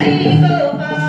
Cristo,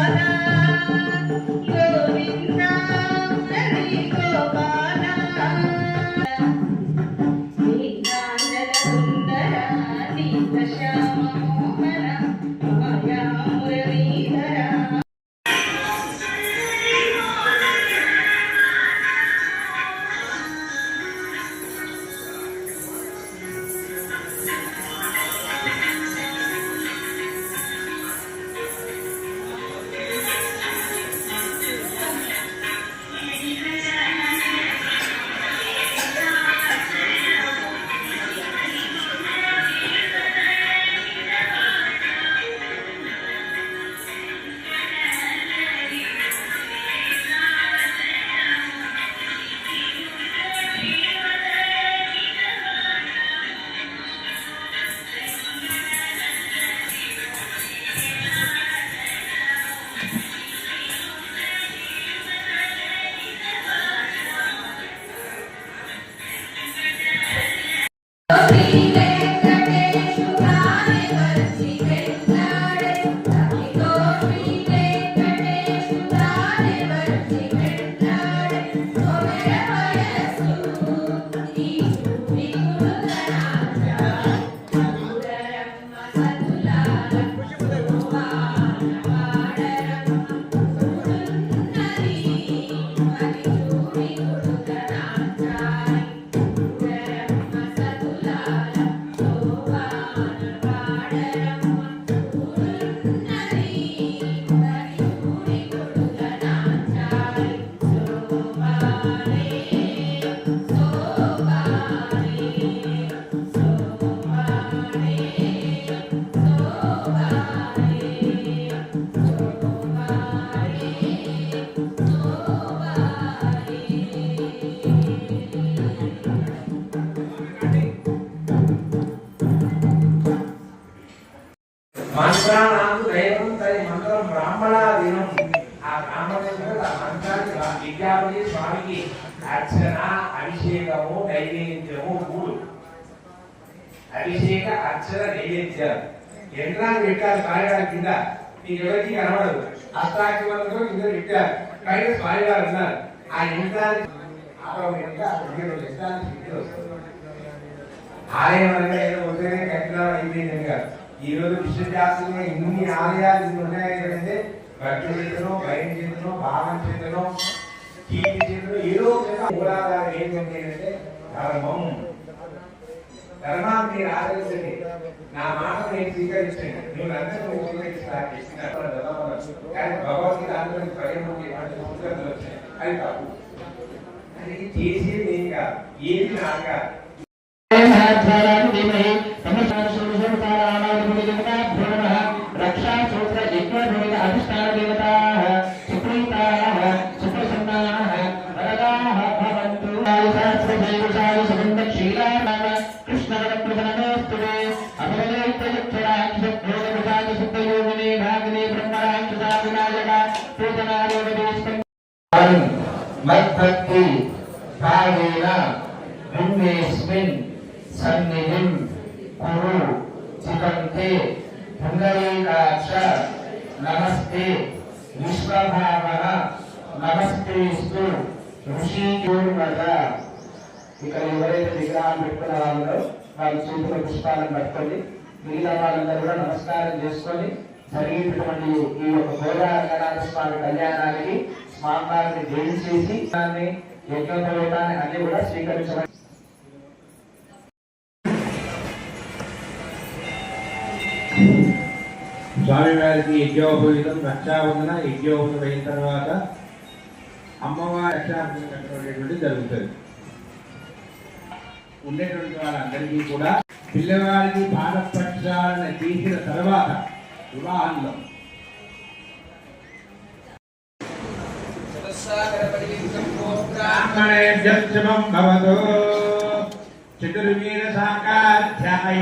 మంత్రాలకు దైవం మంత్రం ఆ ఆ మంత్రానికి ఆ విద్యాపతి స్వామికి అర్చన అభిషేకము నైవేద్యము మూడు. అభిషేక అర్చన నైవేద్యాలు. యంత్రాన్ని పెట్టారు కార్యాల కింద? మీకు ఎవరికి కనబడదు. అష్టాకి మంత్రం కింద పెట్టారు పైన స్వామి గారు ఆ యంత్రాన్ని ఆయన పదిహేను ఆలయం అనగా ఏదో ఉదయం కట్టినా అయిపోయింది కాదు ఈ రోజు విశ్వవ్యాసంగా ఇన్ని ఆలయాలు ఇన్ని ఉన్నాయి అంటే భక్తి చేతను భయం చేతను భావం చేతను కీర్తి చేతను ఏదో ఒక మూలాధారం ఏంటంటే ధర్మం. ధర్మాన్ని మీరు ఆదరించండి. నా మాట నేను స్వీకరించండి. నేను అందరూ కానీ భగవద్గీత అందరూ స్వయం పుస్తకాలు వచ్చాయి అది తప్పు. అది చేసేది ఏం కాదు. ఏది నాకు సన్నిధిం కురు చితంతే పుండరీకాక్ష నమస్తే విశ్వభావన నమస్తేస్తు ఋషి ఇక్కడ ఎవరైతే విగ్రహాలు పెట్టుకున్న వాళ్ళో వాళ్ళ చేతుల పుష్పాలను పట్టుకొని మిగిలిన వాళ్ళందరూ కూడా నమస్కారం చేసుకొని జరిగినటువంటి ఈ యొక్క గోదావరి స్వామి కళ్యాణానికి స్వామివారిని దేవి చేసి దాన్ని యజ్ఞోపవేతాన్ని అన్ని కూడా స్వీకరించడం స్వామివారికి యజ్ఞోపవీతం రక్షాబంధన యజ్ఞోపవీతం అయిన తర్వాత అమ్మవారి రక్షాబంధన కట్టబడేటువంటి జరుగుతుంది. ఉండేటువంటి వాళ్ళందరికీ కూడా పిల్లవాడికి పాద ప్రక్షాళన చేసిన తర్వాత వివాహంలో చతుర్వీర సాకాధ్యాయ.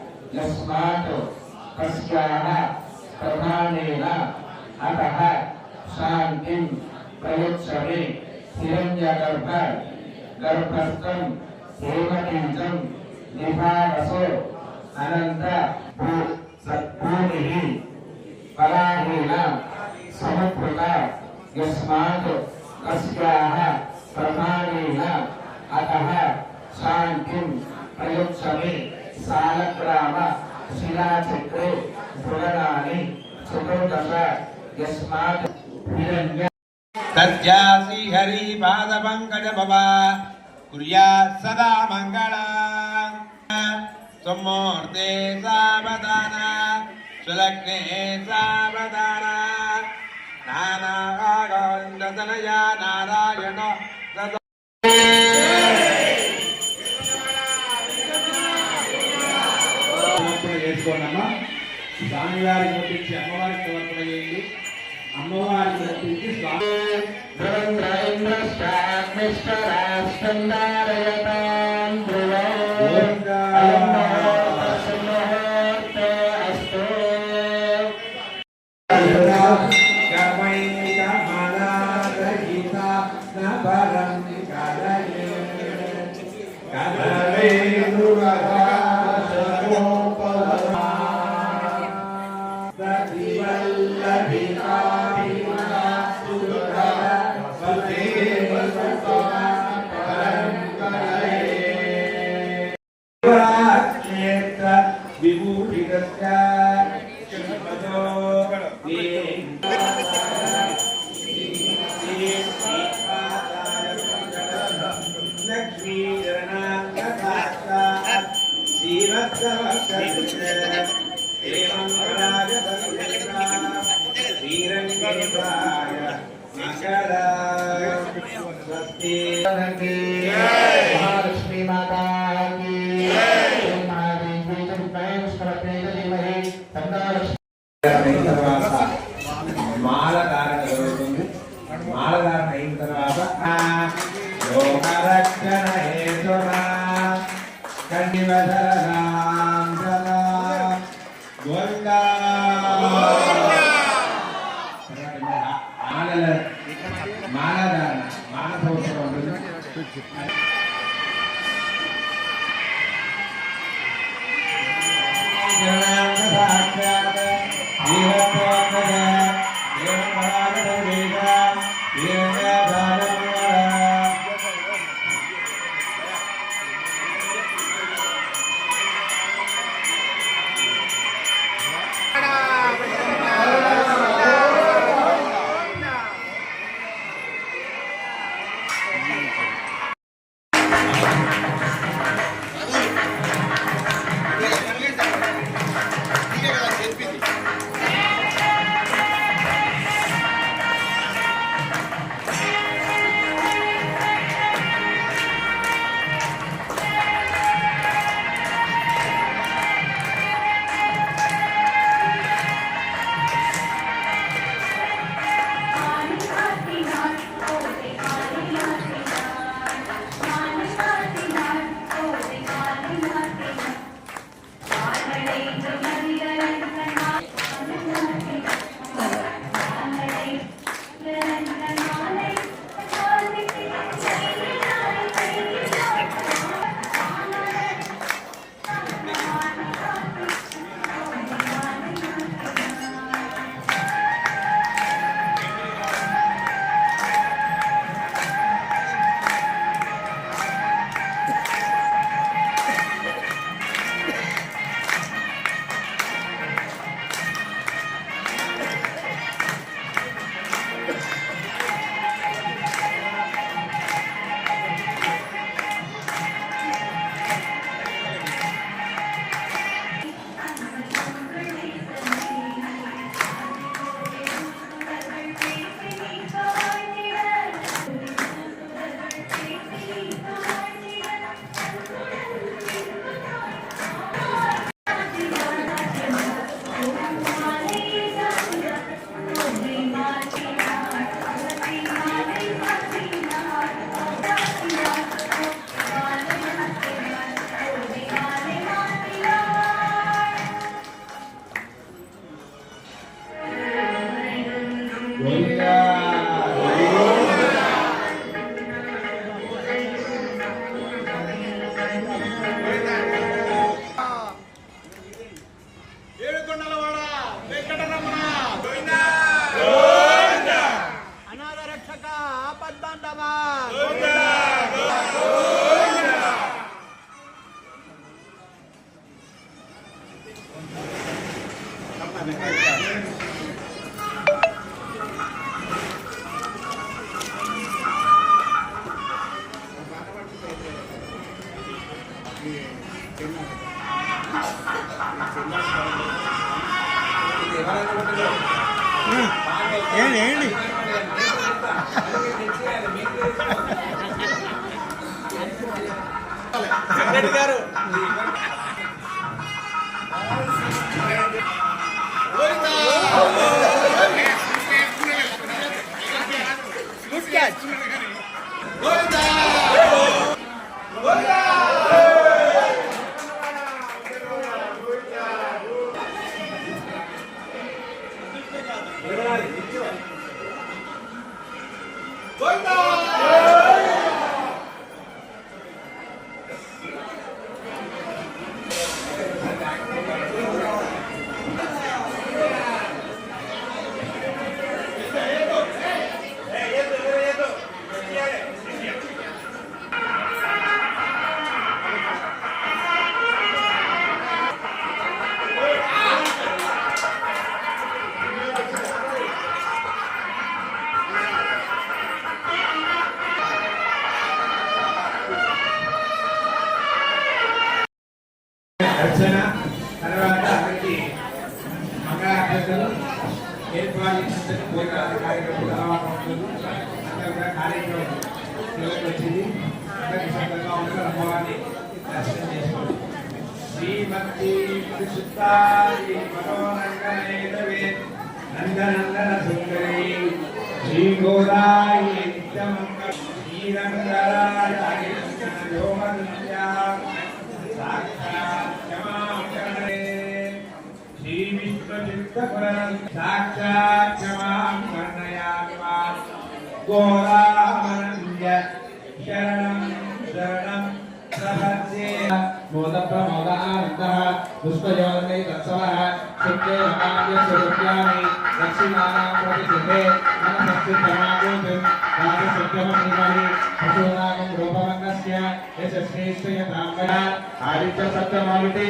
यस्मात् तस्याः प्रधानेन अतः शान्तिं प्रयच्छमे हिरण्यगर्भ, गर्भस्थं हेमकीजं निभावसो अनन्त सद्भूमिः फलाहेन समुद्रता यस्मात् तस्याः प्रमाणेन अतः शान्तिं प्रयुक्षमे సాలగ్రామ శిలాచక్రే పురణాని సుకృతస యస్మాత్ హిరణ్య తస్యాసి హరి పాద పంకజ భవా కుర్యా సదా మంగళ సమ్మూర్తే సావధాన సులగ్నే సావధాన నానాగోవిందనయా నారాయణ స్వామివారికి ఒప్పించి అమ్మవారికి సమర్పణ చేయండి అమ్మవారికి ఒప్పించి స్వామి Jai గోవిందా ఏంటి? ఏంటి గారు. గుడ్ சித்தாரி மனோநங்கனேதவே நந்தநந்தன சுந்தரி ஸ்ரீ கோதாயி நித்தமங்க ஸ்ரீரங்கராய யோமந்தியா சாட்சாத் க்ஷமாங்கரே ஸ்ரீ விஸ்வசித்தபுரம் சாட்சாத் க்ஷமாங்கரணையாத்மா சரணம் మోద ప్రమోద ఆనంద పుష్పయోగమే తత్సవః శక్తే నమామ్య స్వరూప్యామి దక్షిణానాం ప్రతి సిద్ధే మనసస్య సమాగోపిం రాజసత్యమనిమలి పశూనాగం రూపమన్నస్య యశస్వేశ్వయతాంబయ ఆదిత్య సత్యమాలితే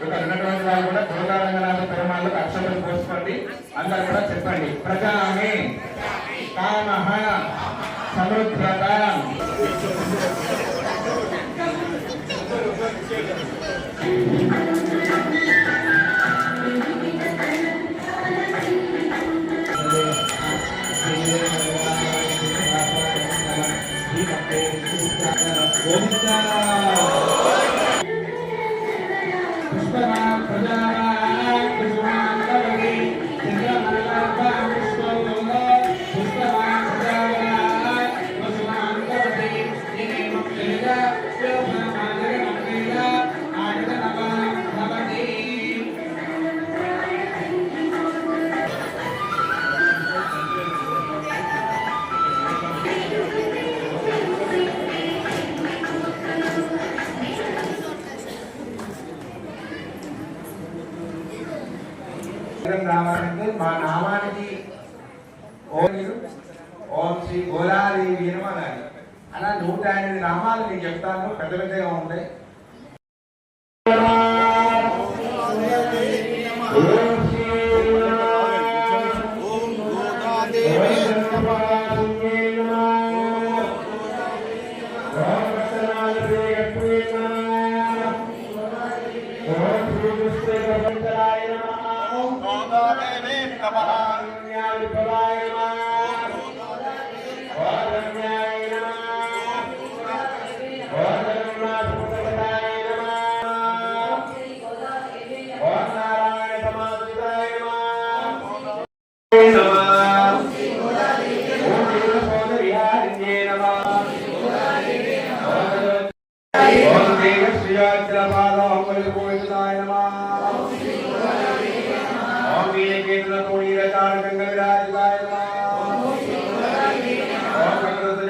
ఇక్కడ ఉన్నటువంటి వాళ్ళు కూడా గోదారంగనాథ పెరుమాళ్ళకు అక్షరం పోసుకోండి అందరు కూడా చెప్పండి. ప్రజామే. కామ. సమృద్ధత పుష్పమా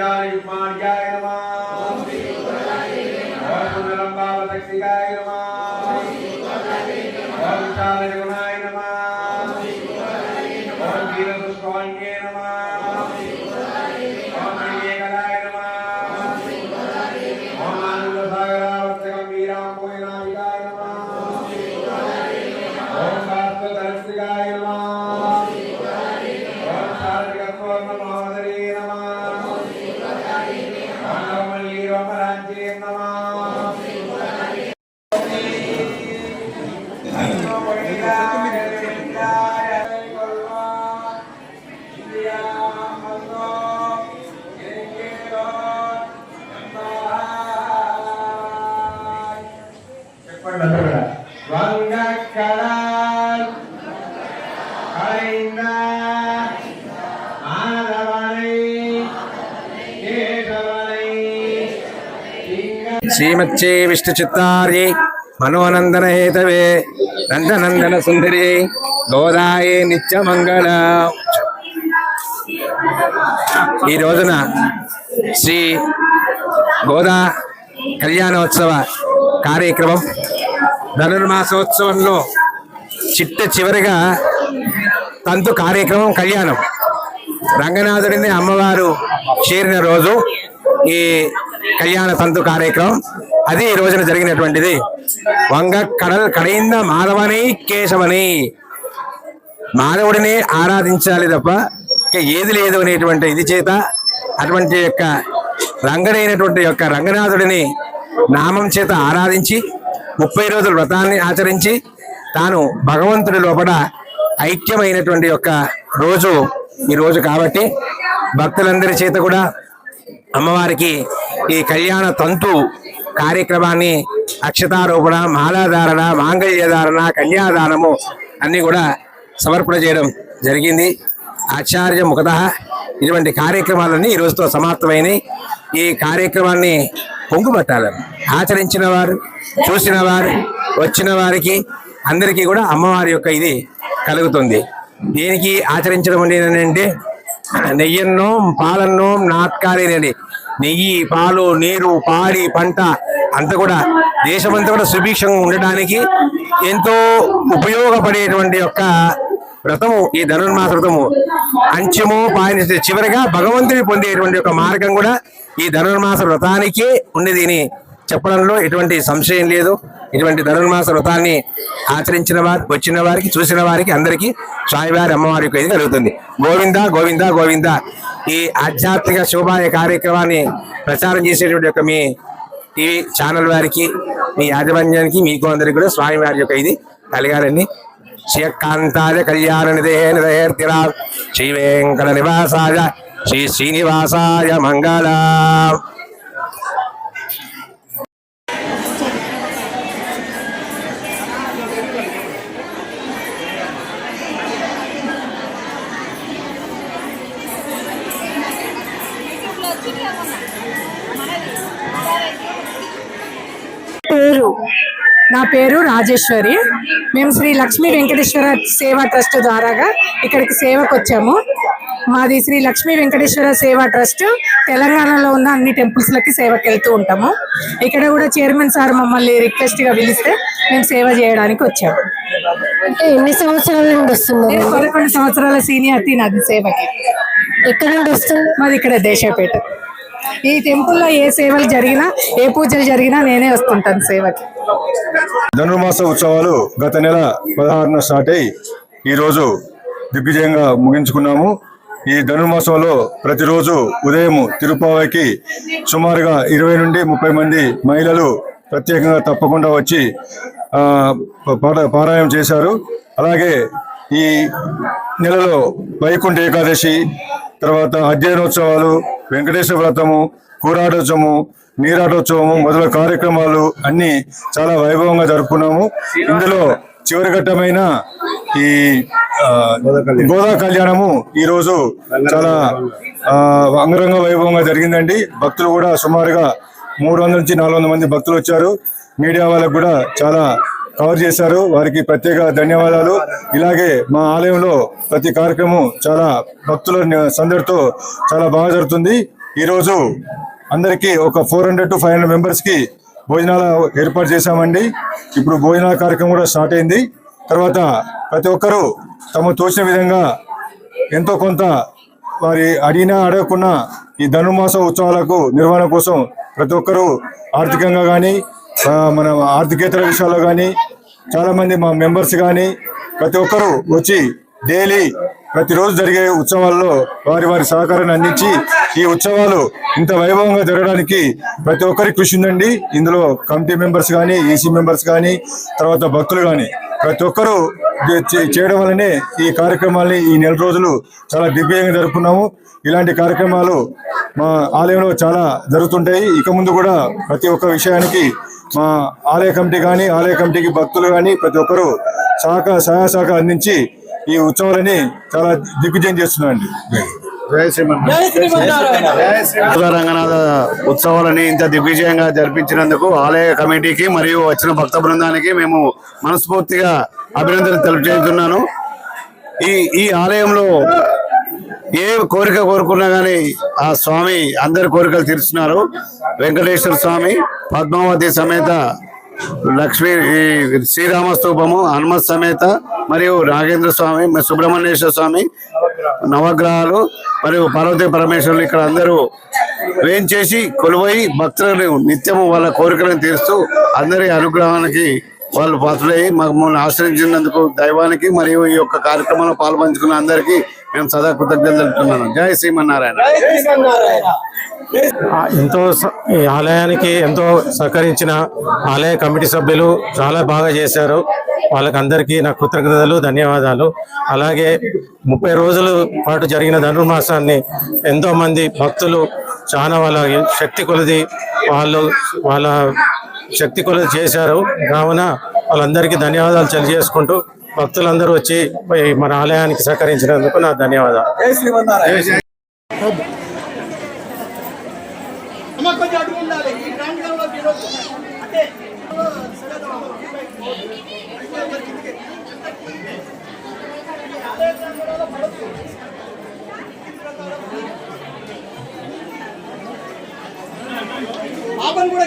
விராஜகுமாரியாய நம. ஓம் நிலம்பாவ சக்திகாய நம. ஓம் சாலஜ అందరూ కూడా. వంగకళాల్ కళైంద శ్రీమచ్చే విష్ణు చిత్తార్యే మనోనందన హేతవే నందనందన సుందరి గోదాయే నిత్యమంగళ ఈ రోజున శ్రీ గోదా కళ్యాణోత్సవ కార్యక్రమం ధనుర్మాసోత్సవంలో చిట్ట చివరిగా తంతు కార్యక్రమం కళ్యాణం. రంగనాథుడిని అమ్మవారు చేరిన రోజు ఈ కళ్యాణ తంతు కార్యక్రమం. అది ఈ రోజున జరిగినటువంటిది. వంగ కడల్ కడైంద మాధవని కేశవని. మాధవుడిని ఆరాధించాలి తప్ప ఏది లేదు అనేటువంటి ఇది చేత అటువంటి యొక్క రంగడైనటువంటి యొక్క రంగనాథుడిని నామం చేత ఆరాధించి ముప్పై రోజుల వ్రతాన్ని ఆచరించి తాను భగవంతుడి లోపల ఐక్యమైనటువంటి యొక్క రోజు ఈ రోజు కాబట్టి భక్తులందరి చేత కూడా అమ్మవారికి ఈ కళ్యాణ తంతు కార్యక్రమాన్ని అక్షతారోపణ మాలాధారణ మాంగళ్యధారణ కన్యాదానము అన్నీ కూడా సమర్పణ చేయడం జరిగింది. ఆచార్య ముఖత ఇటువంటి కార్యక్రమాలన్నీ ఈ రోజుతో సమాప్తమైనవి ఈ కార్యక్రమాన్ని పొంగుపట్టాలి ఆచరించిన వారు చూసిన వారు వచ్చిన వారికి అందరికీ కూడా అమ్మవారి యొక్క ఇది కలుగుతుంది. దీనికి ఆచరించడం అనేది అంటే నెయ్యన్నోం పాలన్నోం నాట్కాలేనండి నెయ్యి పాలు నీరు పాడి పంట అంతా కూడా దేశమంతా కూడా సుభిక్షంగా ఉండడానికి ఎంతో ఉపయోగపడేటువంటి యొక్క వ్రతము ఈ ధనుర్మాస వ్రతము అంచము పాయన చివరిగా భగవంతుని పొందేటువంటి ఒక మార్గం కూడా ఈ ధనుర్మాస వ్రతానికే ఉండేది అని చెప్పడంలో ఎటువంటి సంశయం లేదు. ఇటువంటి ధనుర్మాస వ్రతాన్ని ఆచరించిన వారి వచ్చిన వారికి చూసిన వారికి అందరికీ స్వామివారి అమ్మవారి యొక్క ఇది కలుగుతుంది. గోవింద గోవింద గోవింద. ఈ ఆధ్యాత్మిక శోభాయ కార్యక్రమాన్ని ప్రచారం చేసేటువంటి యొక్క మీ టీవీ ఛానల్ వారికి మీ యాజమాన్యానికి మీకు అందరికి కూడా స్వామివారి యొక్క ఇది కలగాలని శ్రీకాంతాయ కళ్యాణ నిధే నిధేర్తిరా శ్రీ వెంకట నివాసాయ శ్రీ శ్రీనివాసాయ మంగళ పేరు నా పేరు రాజేశ్వరి. మేము శ్రీ లక్ష్మీ వెంకటేశ్వర సేవా ట్రస్ట్ ద్వారాగా ఇక్కడికి సేవకు వచ్చాము మాది శ్రీ లక్ష్మీ వెంకటేశ్వర సేవా ట్రస్ట్. తెలంగాణలో ఉన్న అన్ని టెంపుల్స్ లకి సేవకి వెళ్తూ ఉంటాము. ఇక్కడ కూడా చైర్మన్ సార్ మమ్మల్ని రిక్వెస్ట్గా పిలిస్తే మేము సేవ చేయడానికి వచ్చాము. అంటే ఎన్ని సంవత్సరాల నుండి నేను పదకొండు సంవత్సరాల సీనియారిటీ నాది సేవకి. ఎక్కడ నుండి వస్తున్నారు మాది ఇక్కడ దేశపేట. ఈ టెంపుల్లో ఏ సేవలు జరిగినా ఏ పూజలు జరిగినా నేనే వస్తుంటాను సేవకి. ధనుర్మాస ఉత్సవాలు గత నెల పదహారున స్టార్ట్ అయ్యి ఈరోజు దిగ్విజయంగా ముగించుకున్నాము. ఈ ధనుర్మాసంలో ప్రతిరోజు ఉదయం తిరుపావైకి సుమారుగా ఇరవై నుండి ముప్పై మంది మహిళలు ప్రత్యేకంగా తప్పకుండా వచ్చి పారాయణం చేశారు. అలాగే ఈ నెలలో వైకుంఠ ఏకాదశి తర్వాత అధ్యయనోత్సవాలు వెంకటేశ్వర వ్రతము కూరాటోత్సవము నీరాటోత్సవము మొదలైన కార్యక్రమాలు అన్ని చాలా వైభవంగా జరుపుకున్నాము. ఇందులో చివరి ఘట్టమైన ఈ గోదా కళ్యాణము ఈ రోజు చాలా అంగరంగ వైభవంగా జరిగిందండి. భక్తులు కూడా సుమారుగా మూడు వందల నుంచి నాలుగు మంది భక్తులు వచ్చారు. మీడియా వాళ్ళకు కూడా చాలా కవర్ చేశారు. వారికి ప్రత్యేక ధన్యవాదాలు. ఇలాగే మా ఆలయంలో ప్రతి కార్యక్రమం చాలా భక్తుల సందడితో చాలా బాగా జరుగుతుంది. ఈరోజు అందరికీ ఒక four hundred to five hundred మెంబర్స్కి భోజనాల ఏర్పాటు చేశామండి. ఇప్పుడు భోజనాల కార్యక్రమం కూడా స్టార్ట్ అయింది. తర్వాత ప్రతి ఒక్కరూ తమ తోచిన విధంగా ఎంతో కొంత వారి అడిగినా అడగకున్నా ఈ ధనుమాస ఉత్సవాలకు నిర్వహణ కోసం ప్రతి ఒక్కరూ ఆర్థికంగా కానీ మన ఆర్థికేతర విషయాల్లో కానీ చాలా మంది మా మెంబర్స్ కానీ ప్రతి ఒక్కరూ వచ్చి డైలీ ప్రతిరోజు జరిగే ఉత్సవాల్లో వారి వారి సహకారాన్ని అందించి ఈ ఉత్సవాలు ఇంత వైభవంగా జరగడానికి ప్రతి ఒక్కరి కృషి ఉందండి. ఇందులో కమిటీ మెంబర్స్ కానీ ఈసీ మెంబర్స్ కానీ తర్వాత భక్తులు కానీ ప్రతి ఒక్కరూ చేయడం వల్లనే ఈ కార్యక్రమాల్ని ఈ నెల రోజులు చాలా దివ్యంగా జరుపుకున్నాము. ఇలాంటి కార్యక్రమాలు మా ఆలయంలో చాలా జరుగుతుంటాయి. ఇక ముందు కూడా ప్రతి ఒక్క విషయానికి మా ఆలయ కమిటీ కానీ ఆలయ కమిటీకి భక్తులు కానీ ప్రతి ఒక్కరూ సహకార సహాయ సహకారం అందించి ఈ ఉత్సవాలని చాలా దిగ్విజయం చేస్తున్నారండి. శ్రీమన్నారాయణ. రంగనాథ ఉత్సవాలని ఇంత దిగ్విజయంగా జరిపించినందుకు ఆలయ కమిటీకి మరియు వచ్చిన భక్త బృందానికి మేము మనస్ఫూర్తిగా అభినందనలు తెలియజేస్తున్నాను ఈ ఈ ఆలయంలో ఏ కోరిక కోరుకున్నా కానీ ఆ స్వామి అందరి కోరికలు తీరుస్తున్నారు వెంకటేశ్వర స్వామి పద్మావతి సమేత లక్ష్మీ ఈ శ్రీరామ స్తూపము హనుమత్ సమేత మరియు నాగేంద్ర స్వామి సుబ్రహ్మణ్యేశ్వర స్వామి నవగ్రహాలు మరియు పార్వతీ పరమేశ్వరులు ఇక్కడ అందరూ వేంచేసి కొలువై భక్తులను నిత్యము వాళ్ళ కోరికలను తీరుస్తూ అందరి అనుగ్రహానికి వాళ్ళు పాత్రలై మమ్మల్ని ఆశ్రయించినందుకు దైవానికి మరియు ఈ యొక్క కార్యక్రమంలో పాల్పంచుకున్న అందరికీ మేము సదా కృతజ్ఞతలు తెలుపుతున్నాను. జై శ్రీమన్నారాయణ. ఆ ఎంతో ఈ ఆలయానికి ఎంతో సహకరించిన ఆలయ కమిటీ సభ్యులు చాలా బాగా చేశారు. వాళ్ళకి అందరికీ నా కృతజ్ఞతలు ధన్యవాదాలు. అలాగే ముప్పై రోజుల పాటు జరిగిన ధనుర్మాసాన్ని ఎంతో మంది భక్తులు చాలా వాళ్ళ శక్తి కొలది వాళ్ళు వాళ్ళ శక్తి కొలది చేశారు. కావున వాళ్ళందరికీ ధన్యవాదాలు తెలియజేసుకుంటూ భక్తులందరూ వచ్చి మన ఆలయానికి సహకరించినందుకు నా ధన్యవాదాలు. ఆపన్ కూడా